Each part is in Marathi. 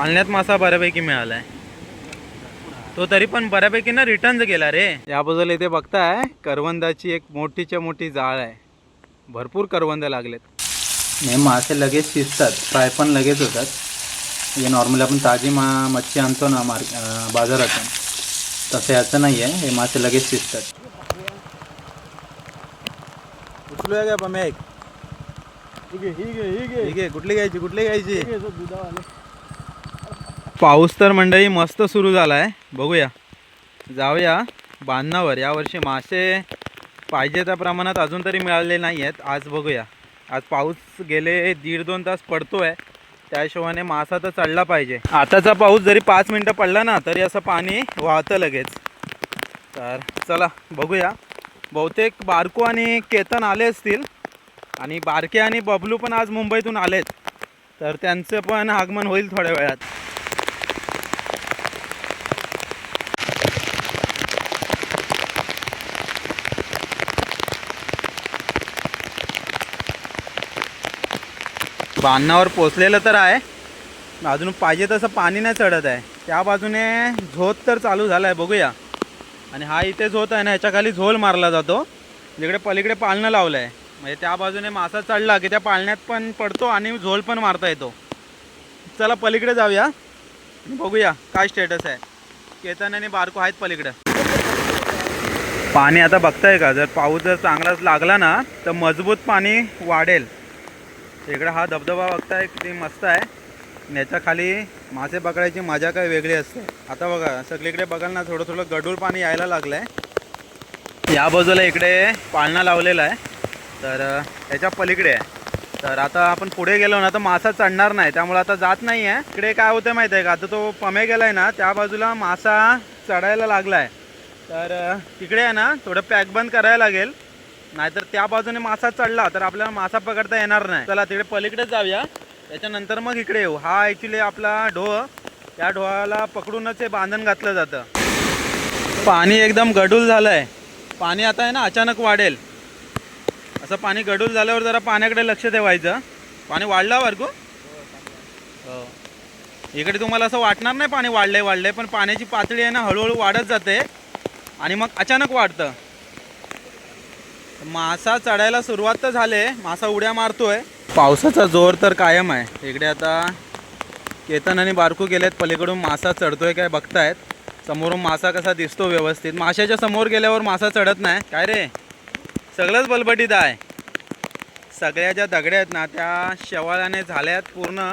पाळण्यात मासा बऱ्यापैकी मिळालाय. तो तरी पण बऱ्यापैकी ना रिटर्न गेला रे. या बाजूला इथे बघताय करवंदाची एक मोठीच्या मोठी जाळ आहे. भरपूर करवंद लागलेत. हे मासे लगेच शिजतात फ्राय पण लगेच होतात. हे नॉर्मली आपण ताजी मा मच्छी आणतो ना मार्क अं, बाजारातून. तसं याचं नाही आहे हे मासे लगेच शिजतात. उचलूया का पम्या एक? ठीक आहे कुठली घ्यायची कुठली घ्यायची? पाऊस तर मंडळी मस्त सुरू झाला आहे बघूया. जाऊया बांधणावर यावर्षी मासे पाहिजे त्या प्रमाणात अजून तरी मिळाले नाही आहेत आज बघूया. आज पाऊस गेले दीड दोन तास पडतो आहे त्या हिशोबाने मासा तर चढला पाहिजे. आताचा पाऊस जरी पाच मिनटं पडला ना तरी असं पाणी वाहतं लगेच. तर चला बघूया. बहुतेक बारको आणि केतन आले असतील. आणि बारके आणि बबलू पण आज मुंबईतून आलेत. तर त्यांचं पण आगमन होईल थोड्या वेळात. बांधणावर पोचलेलं तर आहे. अजून पाहिजे तसं पाणी नाही चढत आहे. त्या बाजूने झोत तर चालू झाला आहे बघूया. आणि हा इथे झोत आहे ना ह्याच्या खाली झोल मारला जातो. जिकडे पलीकडे पाळणं लावलं आहे म्हणजे त्या बाजूने मासा चढला की त्या पाळण्यात पण पडतो आणि झोल पण मारता येतो. चला पलीकडे जाऊया. बघूया काय स्टेटस आहे. केतन आणि बारको आहेत पलीकडे. पाणी आता बघताय का? जर पाऊस जर चांगलाच लागला ना तर मजबूत पाणी वाढेल. इकडे हा धबधबा बघताय किती मस्त आहे. आणि याच्या खाली मासे पकडायची मजा काही वेगळी असते. आता बघा सगळीकडे बघाल ना थोडं थोडं गडूळ पाणी यायला लागलं आहे या बाजूला इकडे पाळणा लावलेला आहे. तर याच्या त्याच्या पलीकडे आहे. तर आता आपण पुढे गेलो ना तर मासा चढणार नाही. त्यामुळे आता जात नाही आहे. इकडे काय होतं माहीत आहे का? आता तो पमे गेलाय ना त्या बाजूला मासा चढायला लागला आहे तर तिकडे आहे ना थोडं पॅक बंद करायला लागेल. नाहीतर त्या बाजूने मासा चढला तर आपल्याला मासा पकडता येणार नाही. चला तिकडे पलीकडे जाऊया. त्याच्यानंतर मग इकडे येऊ. हा ॲक्च्युली आपला ढोह. त्या ढोहाला पकडूनच हे बांधण घातलं जातं. पाणी एकदम गडूल झालं आहे पाणी आता आहे ना अचानक वाढेल. असं पाणी गडूल झाल्यावर जरा पाण्याकडे लक्ष ठेवायचं. पाणी वाढलं हो, वर्गो हो. इकडे तुम्हाला असं वाटणार नाही पाणी वाढलंय वाढलंय पण पाण्याची पातळी आहे ना हळूहळू वाढत जाते. आणि मग अचानक वाढतं. मासा चढायला सुरुवात तर झाले मासा उड्या मारतोय. पावसाचा जोर तर कायम आहे. इकडे आता केतन आणि बारकू गेलेत. पलीकडून मासा चढतोय काय बघतायत. समोरून मासा कसा दिसतो व्यवस्थित. माशाच्या समोर गेल्यावर मासा चढत नाही. काय रे? सगळंच बलबटीत आहे. सगळ्या ज्या दगड्या आहेत ना त्या शेवाळ्याने झाल्यात पूर्ण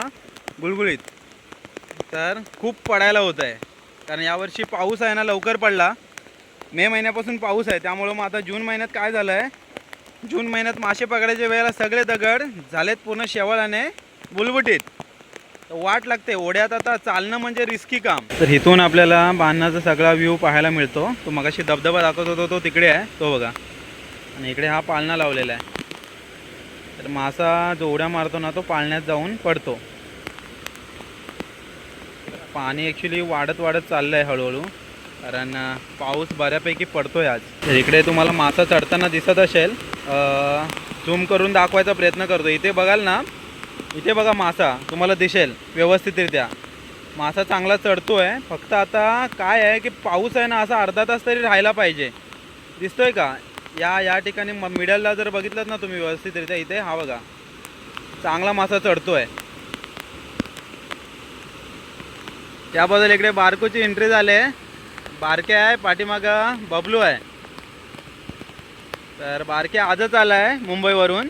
गुळगुळीत. तर खूप पडायला होत आहे कारण यावर्षी पाऊस आहे ना लवकर पडला. मे महिन्यापासून पाऊस आहे त्यामुळं मग आता जून महिन्यात काय झालं आहे जून महिन्यात मासे पकडायच्या वेळेला सगळे दगड झालेत पूर्ण शेवाळाने बुलबुटीत. तर वाट लागते ओढ्यात आता चालणं म्हणजे रिस्की काम. तर इथून आपल्याला बांधण्याचा सगळा व्ह्यू पाहायला मिळतो. तो मगाशी धबधबा दाखवत होतो तो तिकडे आहे तो बघा. आणि इकडे हा पाळणा लावलेला आहे. तर मासा जो उड्या मारतो ना तो पाळण्यात जाऊन पडतो. पाणी ॲक्च्युली वाढत वाढत चाललं आहे हळूहळू. कारण पाऊस बऱ्यापैकी पडतोय आज. तर इकडे तुम्हाला मासा चढताना दिसत असेल. झूम करून दाखवायचा प्रयत्न करतो. इथे बघाल ना इथे बघा मासा. तुम्हाला दिसेल व्यवस्थितरित्या. मासा चांगला चढतो आहे फक्त आता काय आहे की पाऊस आहे ना असा अर्धा तास तरी राहायला पाहिजे. दिसतोय का? या या ठिकाणी मिडलला जर बघितलं ना तुम्ही व्यवस्थितरित्या इथे हा बघा. चांगला मासा चढतो आहे त्याबद्दल इकडे बारकोची एंट्री झाले बारके आहे पाठीमागं बबलू आहे. तर बारके आजच आला आहे मुंबईवरून.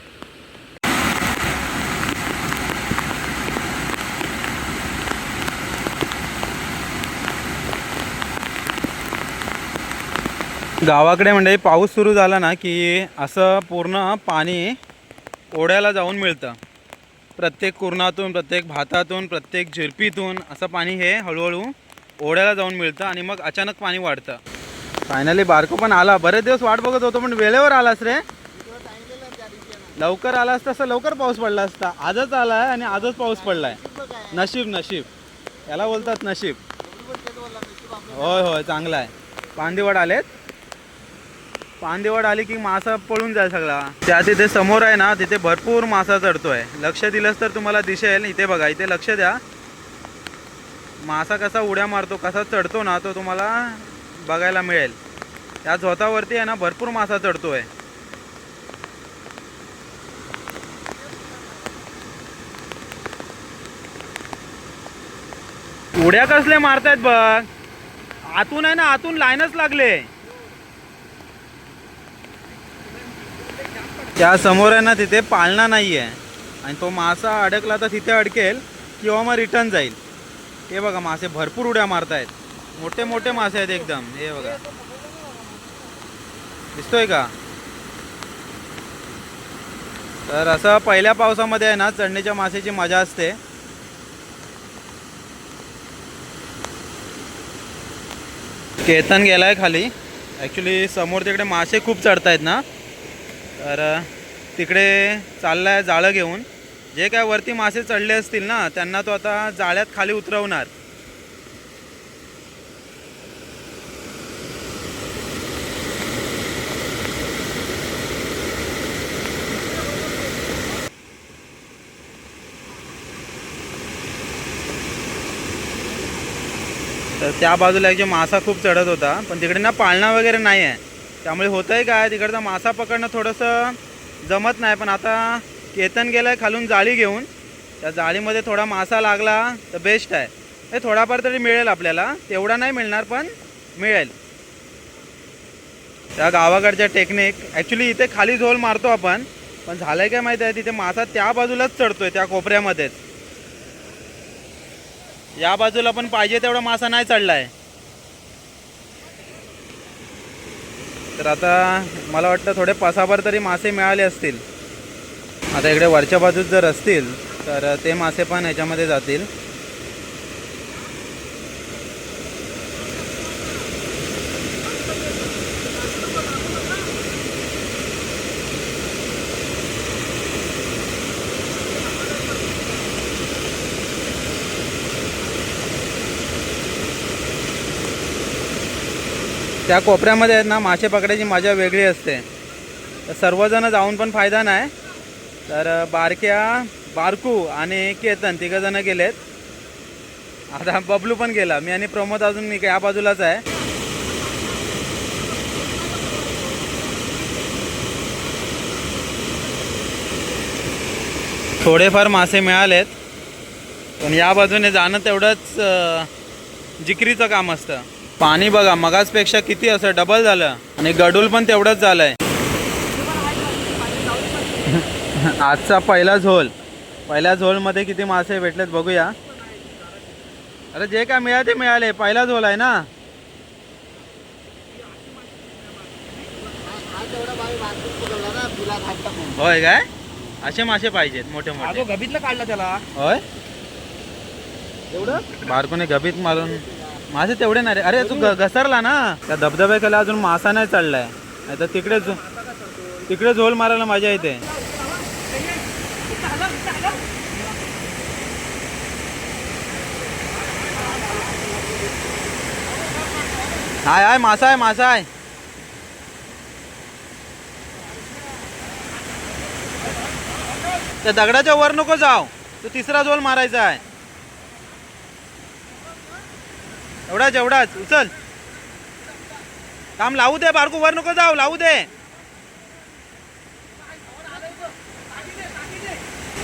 गावाकडे म्हणजे पाऊस सुरू झाला ना की असं पूर्ण पाणी ओढ्याला जाऊन मिळतं. प्रत्येक कुरणातून प्रत्येक भातातून प्रत्येक झिरपीतून असं पाणी हे हळूहळू ओढ्याला जाऊन मिळतं आणि मग अचानक पाणी वाढतं. फायनली बारको पण आला. बरेच दिवस वाट बघत होतो पण वेळेवर आलास रे. लवकर आला असता असं लवकर पाऊस पडला असता. आजच आलाय आणि आजच पाऊस पडलाय. नशीब नशीब. याला बोलतात नशीब. होय होय चांगला आहे पांदिवड आलेत. पांदिवड आली की मासा पळून जाईल सगळा. त्या तिथे समोर आहे ना तिथे भरपूर मासा चढतोय. लक्ष दिलंच तर तुम्हाला दिसेल. इथे बघा इथे लक्ष द्या. मासा कसा उड्या मारतो कसा चढतो ना तो तुम्हाला बघायला मिळेल. त्या झोतावरती आहे ना भरपूर मासा चढतोय. उड्या कसले मारतायत बघ. आतून आहे ना आतून लाईनच लागले. त्या समोर आहे ना तिथे पाळणा नाही आहे आणि तो मासा अडकला तर तिथे अडकेल किंवा मग रिटर्न जाईल. हे बघा मासे भरपूर उड्या मारतायत. मोठे मोठे मासे आहेत एकदम. हे बघा. दिसतोय का? तर असं पहिल्या पावसामध्ये आहे ना चढणीच्या मासेची मजा असते. केतन गेलाय खाली. ॲक्च्युली समोर तिकडे मासे खूप चढतायत ना. तर तिकडे चाललाय जाळं घेऊन. जे काय वरती मासे चढले असतील ना त्यांना तो आता जाळ्यात खाली उतरवणार. तर त्या बाजूला एक जे मासा खूप चढत होता पण तिकडे ना पाळणा वगैरे नाही आहे त्यामुळे होतंय काय तिकडचा मासा पकडणं थोडंसं जमत नाही पण आता केतन गेलाय खालून जाळी घेऊन. त्या जाळीमध्ये थोडा मासा लागला तर बेस्ट आहे. हे थोडाफार तरी मिळेल आपल्याला. तेवढा नाही मिळणार पण मिळेल. त्या गावाकडच्या टेक्निक ॲक्च्युली इथे खाली झोल मारतो आपण पण झालंय काय माहिती आहे? तिथे मासा त्या बाजूलाच चढतोय त्या कोपऱ्यामध्येच. या बाजूला पण पाहिजे तेवढा मासा नाही चढलाय. तर आता मला वाटतं थोडे पसाभर तरी मासे मिळाले असतील. आता इकडे वरच्या बाजूत जर असतील तर ते मासे पण ह्याच्यामध्ये जातील. त्या कोपऱ्यामध्ये आहेत ना मासे पकडायची मजा वेगळी असते. सर्वजण जाऊन पण फायदा नाही. तर बारक्या बारकू आणि केतन तिघंजणं गेलेत. आता बबलू पण गेला. मी आणि प्रमोद अजून मी या बाजूलाच आहे. थोडेफार मासे मिळालेत. पण या बाजूने जाणं तेवढंच जिकरीचं काम असतं. पाणी बघा मगाचपेक्षा किती असं डबल झालं. आणि गडूल पण तेवढंच झालं आहे आजचा पहिला झोल. पहिल्या झोलमध्ये किती मासे भेटलेत बघूया. अरे जे काय मिळाले ते मिळाले. पहिला झोल आहे ना? होय काय? असे मासे पाहिजेत मोठे मोठे. गभीतलं काढला त्याला. होय? एवढं? बारकोने गभीत मारून. मासे तेवढे नाही रे. अरे तू ग- घसरला ना? त्या धबधब्याखाली अजून मासा नाही चढलाय नाही तर तिकडे झो- तिकडे झोल मारायला मजा येते. हाय हाय मासा आहे मासा आहे. त्या दगडाच्या वर नको जाव तो तिसरा झोल मारायचा आहे. एवढाच एवढाच उचल. काम लावू दे बारकू वर नको जाव लावू दे.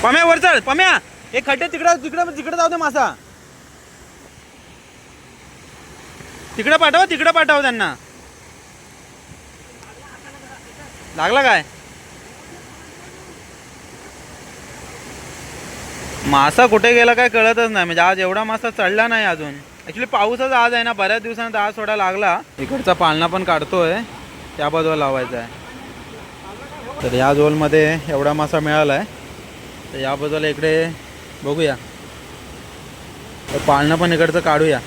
पम्या वर चल पम्या. हे खड्डे तिकडं तिकडं तिकडे जाऊ दे मासा. तिकडे पाठव तिकडे पाठव त्यांना. लागला काय? मासा कुठे गेला काय कळतच नाही. म्हणजे आज एवढा मासा चढला नाही अजून. ॲक्च्युली पाऊसच आज आहे ना बऱ्याच दिवसानंतर आज थोडा लागला. इकडचा पालना पण काढतोय. त्या बाजूला लावायचा आहे. तर या झोलमध्ये एवढा मासा मिळाला आहे तर या बाजूला इकडे बघूया. तर पालना पण इकडचं काढूया.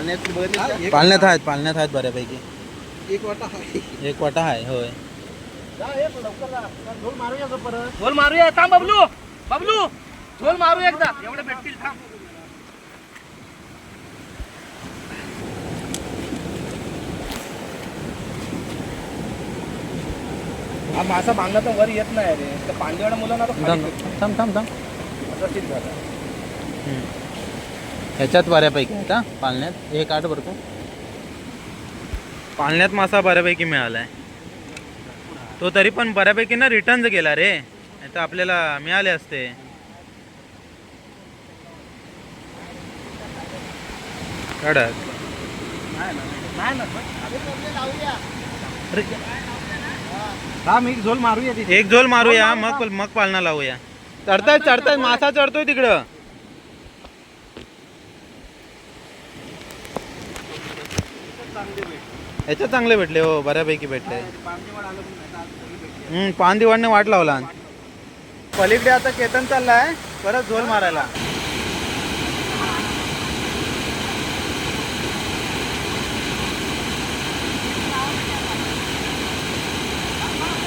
पाण्यात बघितलं पालण्यात आहेत पालण्यात आहेत बऱ्यापैकी. एक वाटा एक वाटा आहे होय. झोल मारूया थांब बबलू. बबलू झोल मारू एकदा. एवढे भेटतील थांब. हा मासा बांधला तर वर येत नाही रे. तर पांदेवाडा मुलांना खाली थांब. थांब थांब. थांब असं ठीक झालं. ह्याच्यात बऱ्यापैकी आहेत हा? पालण्यात एक आठ बरं का पालण्यात मासा बऱ्यापैकी मिळालाय. तो तरी पण बऱ्यापैकी ना रिटर्न गेला रे. नाही तर आपल्याला मिळाले असते. कडक नाही ना अरे हा मी झोल मारूया तिथे. एक झोल मारूया मग मग पालना लावूया. चढताय चढताय. मासा चढतोय तिकडं. ह्याच्यात चांगले भेटले हो बऱ्यापैकी भेटले. हम्म पान दिवाणने वाट लावला. पलीकडे आता केतन चाललाय परत झोल मारायला.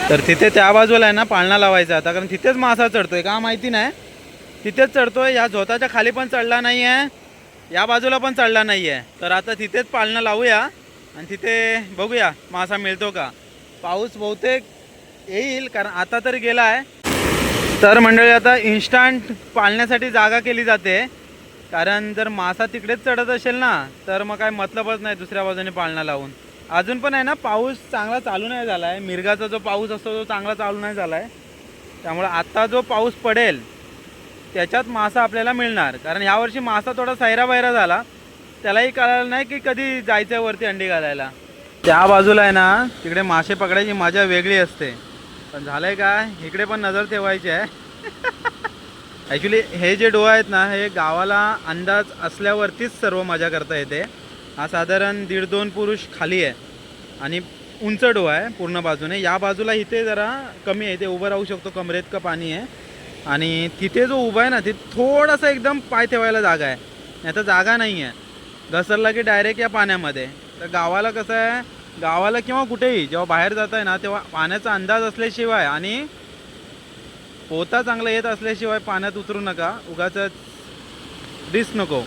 तर तिथे त्या बाजूला आहे ना पाळणा लावायचा आता कारण तिथेच मासा चढतोय का माहिती नाही. तिथेच चढतोय या झोताच्या खाली पण चढला नाही आहे या बाजूला पण चढला नाही आहे तर आता तिथेच पाळणा लावूया. आणि तिथे बघूया मासा मिळतो का. पाऊस बहुतेक येईल कारण आता तर गेला आहे तर मंडळी आता इन्स्टंट पाळण्यासाठी जागा केली जाते. कारण जर मासा तिकडेच चढत असेल ना तर मग काय मतलबच नाही दुसऱ्या बाजूने पाळणा लावून. अजून पण आहे ना पाऊस चांगला चालू नाही झाला आहे मिरगाचा जो पाऊस असतो तो चांगला चालू नाही झाला आहे त्यामुळे आत्ता जो पाऊस पडेल त्याच्यात मासा आपल्याला मिळणार. कारण यावर्षी मासा थोडा सैराबैरा झाला. त्यालाही कळालं नाही की कधी जायचं आहे वरती अंडी घालायला. त्या बाजूला आहे ना तिकडे मासे पकडायची मजा वेगळी असते. पण झालंय काय इकडे पण नजर ठेवायची आहे. ॲक्च्युली हे जे डोळा आहेत ना हे गावाला अंदाज असल्यावरतीच सर्व मजा करता येते. हा साधारण दीड दोन पुरुष खाली आहे. आणि उंच डोळा आहे पूर्ण बाजूने. या बाजूला इथे जरा कमी आहे. ते उभं राहू शकतो कमरेत का पाणी आहे. आणि तिथे जो उभा आहे ना तिथे थोडासा एकदम पाय ठेवायला जागा आहे. नाही तर जागा नाही आहे घसरला की डायरेक्ट या पाण्यामध्ये. तर गावाला कसं आहे गावाला किंवा कुठेही जेव्हा बाहेर जात आहे ना तेव्हा पाण्याचा अंदाज असल्याशिवाय आणि पोता चांगला येत असल्याशिवाय पाण्यात उतरू नका. उगाच रिस्क नको.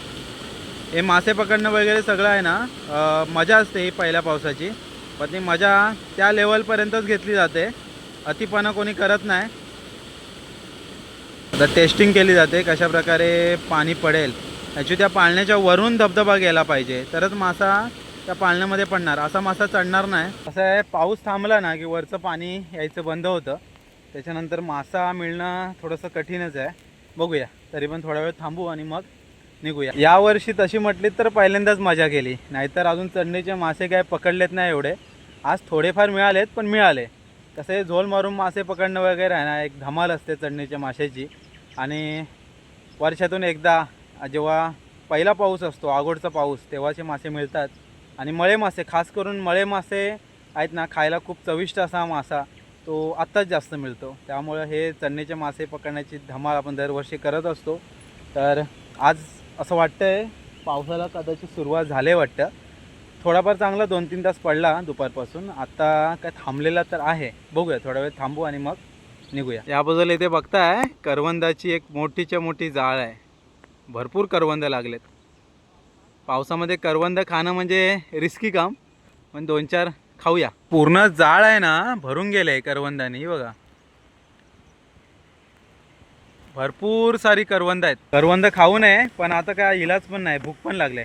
हे मासे पकडणं वगैरे सगळं आहे ना मजा असते ही पहिल्या पावसाची. पण ती मजा त्या लेवलपर्यंतच घेतली जाते. अतिपणा कोणी करत नाही. आता टेस्टिंग केली जाते कशा प्रकारे पाणी पडेल. ॲक्च्युली त्या पाळण्याच्या वरून धबधबा गेला पाहिजे. तरच मासा त्या पाळण्यामध्ये पडणार. असा मासा चढणार नाही. असं आहे पाऊस थांबला ना की वरचं पाणी यायचं बंद होतं. त्याच्यानंतर मासा मिळणं थोडंसं कठीणच आहे. बघूया. तरी पण थोडा वेळ थांबू आणि मग निघूया. यावर्षी तशी म्हटली तर पहिल्यांदाच मजा केली. नाहीतर अजून चढणीचे मासे काय पकडलेत नाही एवढे. आज थोडेफार मिळालेत पण मिळाले. तसे झोल मारून मासे पकडणं वगैरे आहे ना एक धमाल असते चढणीच्या माशाची. आणि वर्षातून एकदा जेव्हा पहिला पाऊस असतो आगोडचा पाऊस तेव्हाचे मासे मिळतात. आणि मळे मासे खास करून मळे मासे आहेत ना खायला खूप चविष्ट असा मासा तो आत्ताच जास्त मिळतो. त्यामुळं हे चढणीचे मासे पकडण्याची धमाल आपण दरवर्षी करत असतो. तर आज असं वाटतं आहे पावसाला कदाचित सुरुवात झाली वाटतं. थोडाफार चांगला दोन तीन तास पडला दुपारपासून. आता काय थांबलेला तर आहे. बघूया थोडा वेळ थांबू आणि मग निघूया. याबद्दल इथे बघताय करवंदाची एक मोठीच्या मोठी जाळ आहे. भरपूर करवंद लागलेत. पावसामध्ये करवंद खाणं म्हणजे रिस्की काम. पण दोन चार खाऊया. पूर्ण जाळ आहे ना भरून गेले करवंदाने बघा. भरपूर सारी करवंद आहेत. करवंद खाऊ नये पण आता काय इलाज पण नाही भूक पण लागले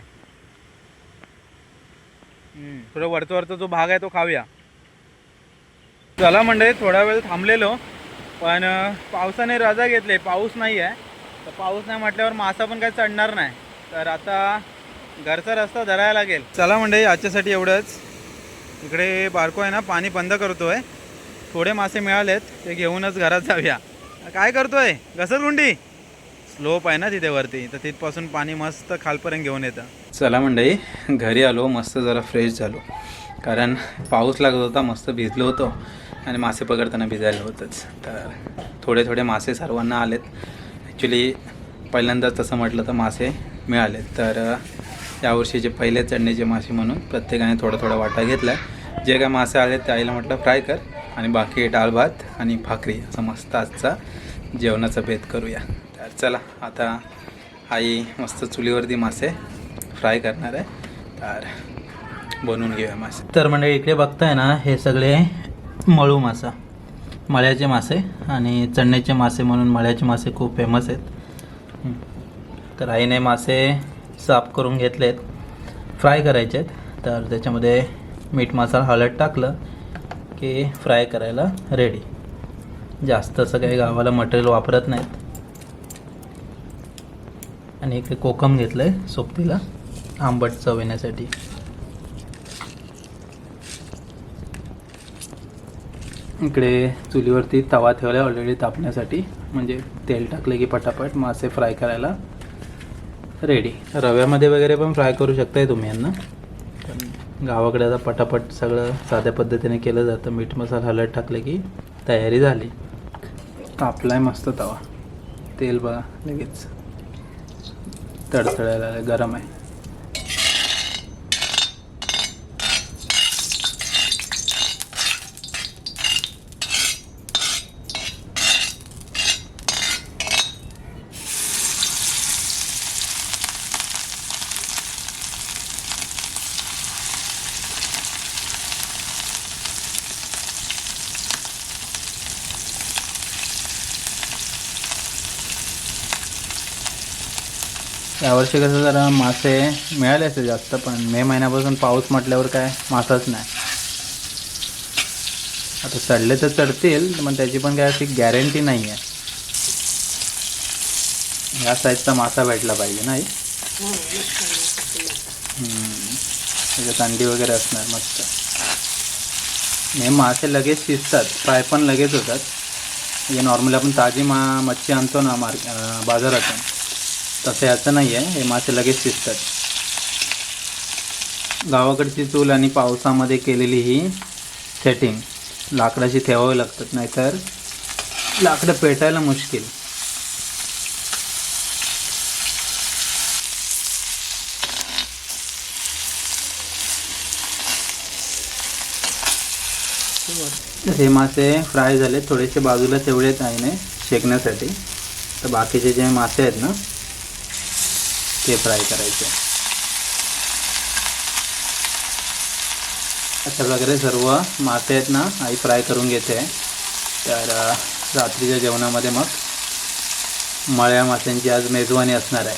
थोडं वरचा वरचा जो भाग आहे तो खाऊया. चला म्हणजे थोडा वेळ थांबलेलो पण पावसाने रजा घेतले पाऊस नाही आहे तर पाऊस नाही म्हटल्यावर मासा पण काही चढणार नाही. तर आता घरचा रस्ता धरायला लागेल. चला म्हणजे आजच्यासाठी एवढंच. इकडे बारको आहे ना पाणी बंद करतो आहे थोडे मासे मिळालेत ते घेऊनच घरात जाऊया. काय करतोय? घसरगुंडी स्लोप आहे ना तिथे वरती. तर तिथपासून पाणी मस्त खालपर्यंत घेऊन येतं. चला मंडळी घरी आलो मस्त जरा फ्रेश झालो. कारण पाऊस लागत होता मस्त भिजलो होतो. आणि मासे पकडताना भिजायला होतंच. तर थोडे थोडे मासे सर्वांना आलेत. ॲक्च्युली पहिल्यांदाच तसं म्हटलं तर मासे मिळालेत तर यावर्षी यावर्षीचे पहिले चढणीचे मासे म्हणून प्रत्येकाने थोडा थोडा वाटा घेतला. जे काय मासे आले ते आईला म्हटलं फ्राय कर आणि बाकी डाळ भात आणि भाकरी. असं मस्त आजचा जेवणाचा भेद करूया. तर चला आता आई मस्त चुलीवरती मासे फ्राय करणार आहे. तर बनवून घेऊया मासे. तर म्हणजे इकडे बघताय ना हे सगळे मळू मासा. मळ्याचे मासे आणि चण्याचे मासे म्हणून मळ्याचे मासे खूप फेमस आहेत. तर आईने मासे साफ करून घेतलेत. फ्राय करायचे आहेत. तर त्याच्यामध्ये मीठ मसाला हळद टाकलं की फ्राय करायला रेडी जास्त असं काही गावाला मटेरियल वापरत नाहीत. आणि इकडे कोकम घेतलं आहे सोबतीला आंबट चव येण्यासाठी. इकडे चुलीवरती तवा ठेवला आहे ऑलरेडी तापण्यासाठी. म्हणजे तेल टाकले की पटापट मासे फ्राय करायला रेडी रव्यामध्ये वगैरे पण फ्राय करू शकताय तुम्ही यांना. पण गावाकडे आता पटापट सगळं साध्या पद्धतीने केलं जातं. मीठ मसाला हलद टाकले की तयारी झाली. तापलाय मस्त तवा. तेल बघा लगेच तडतडायला गरम आहे. यावर्षी कसं जरा मासे मिळाले असते जास्त पण मे महिन्यापासून पाऊस म्हटल्यावर काय मासाच नाही. आता चढले तर चढतील पण त्याची पण काय अशी गॅरंटी नाही आहे या साईजचा मासा भेटला पाहिजे नाही त्याच्यात अंडी वगैरे असणार मस्त. हे मासे लगेच शिजतात फ्राय पण लगेच होतात. म्हणजे नॉर्मली आपण ताजी मा मच्छी आणतो ना मार्के बाजारातून. तसं याचं नाही आहे हे मासे लगेच शिजतात. गावाकडची चूल आणि पावसामध्ये केलेली ही सेटिंग लाकडाशी ठेवावी लागतात. नाहीतर लाकडं पेटायला मुश्किल. हे मासे फ्राय झाले. थोडेसे बाजूला तेवढेच आहे ना शेकण्यासाठी. तर बाकीचे जे मासे आहेत ना ते फ्राय करायचे. अशा प्रकारे सर्व मासे आहेत ना आई फ्राय करून घेते. तर रात्रीच्या जेवणामध्ये मग मळ्या माशांची आज मेजवानी असणार आहे.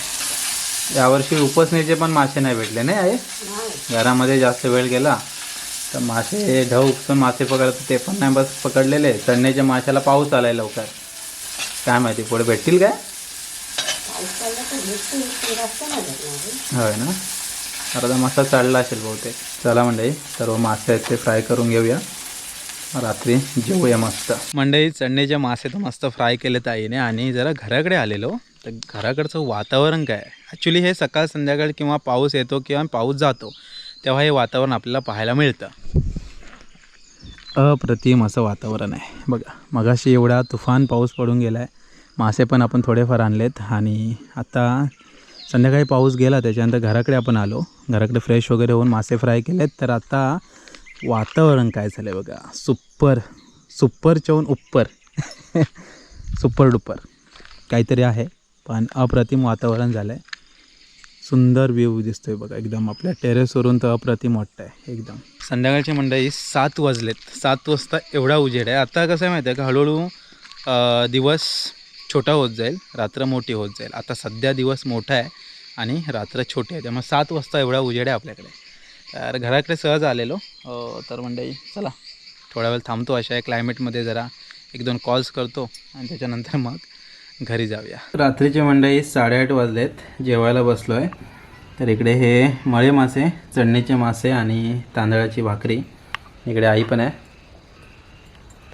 यावर्षी उपसणीचे पण मासे नाही भेटले नाही. आहे घरामध्ये जास्त वेळ गेला तर मासे ढव उपसून मासे पकडत ते पण नाही बस पकडलेले. चढण्याच्या माशाला पाऊस आलाय लवकर. काय माहिती पुढे भेटतील काय? होय ना? अर्धा मासा चालला असेल बहुतेक. चला मंडई सर्व मासे आहेत ते फ्राय करून घेऊया. रात्री जेवूया मस्त. मंडई चढणीचे मासे तर मस्त फ्राय केलेत आईने आणि जरा घराकडे आलेलो. तर घराकडचं वातावरण काय? ॲक्च्युली हे सकाळ संध्याकाळ किंवा पाऊस येतो किंवा पाऊस जातो तेव्हा हे वातावरण आपल्याला पाहायला मिळतं. अप्रतिम असं वातावरण आहे. बघा मगाशी एवढा तुफान पाऊस पडून गेला आहे मासे पण आपण थोडेफार आणलेत आणि आता संध्याकाळी पाऊस गेला त्याच्यानंतर घराकडे आपण आलो. घराकडे फ्रेश वगैरे होऊन मासे फ्राय केलेत. तर आता वातावरण काय झालं आहे बघा. सुपर सुपर चवून उप्पर. सुपर डुपर काहीतरी आहे पण अप्रतिम वातावरण झालं आहे सुंदर व्ह्यू दिसतोय बघा एकदम आपल्या टेरेसवरून तर अप्रतिम वाटतं आहे एकदम. संध्याकाळची मंडळी सात वाजलेत. सात वाजता एवढा उजेड आहे. आता कसं आहे माहिती आहे का? हळूहळू दिवस छोटा होत जाईल रात्र मोठी होत जाईल. आता सध्या दिवस मोठा आहे आणि रात्र छोटी आहे. त्यामुळे सात वाजता एवढा उजेड आहे आपल्याकडे. तर घराकडे सहज आलेलो. तर म्हणजे चला. थोडा वेळ थांबतो अशा क्लायमेटमध्ये जरा एक दोन कॉल्स करतो आणि त्याच्यानंतर मग घरी जाऊया. रात्रीचे मंडळी साडेआठ वाजलेत. जेवायला बसलो आहे तर इकडे हे मळे मासे चढणीचे मासे आणि तांदळाची भाकरी. इकडे आई पण आहे.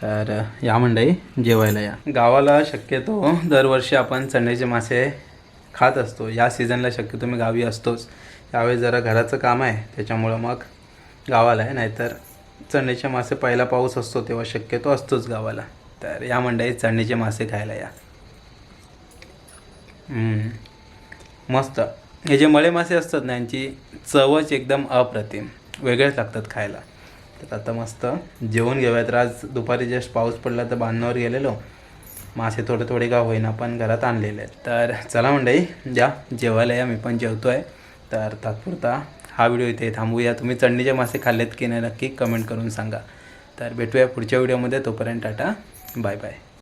तर या मंडई जेवायला या. गावाला शक्यतो दरवर्षी आपण चण्याचे मासे खात असतो. या सीझनला शक्यतो मी गावी असतोच. यावेळी जरा घराचं काम आहे त्याच्यामुळं मग गावाला आहे. नाहीतर चण्याचे मासे पहिला पाऊस असतो तेव्हा शक्यतो असतोच गावाला. तर या मंडळी चण्याचे मासे खायला या. मस्त. हे जे मळे मासे असतात ना यांची चवच एकदम अप्रतिम. वेगळेच लागतात खायला. तर आता मस्त जेवण घेऊया तर आज दुपारी जस्ट पाऊस पडला तर बांधण्यावर गेलेलो. मासे थोडे थोडे का होईना पण घरात आणलेले आहेत. तर चला मंडई द्या जेवायला या. मी पण जेवतो आहे तर तात्पुरता हा व्हिडिओ इथे थांबूया. तुम्ही चढणीचे मासे खाल्लेत की नाही नक्की कमेंट करून सांगा. तर भेटूया पुढच्या व्हिडिओमध्ये. तोपर्यंत टाटा. Bye bye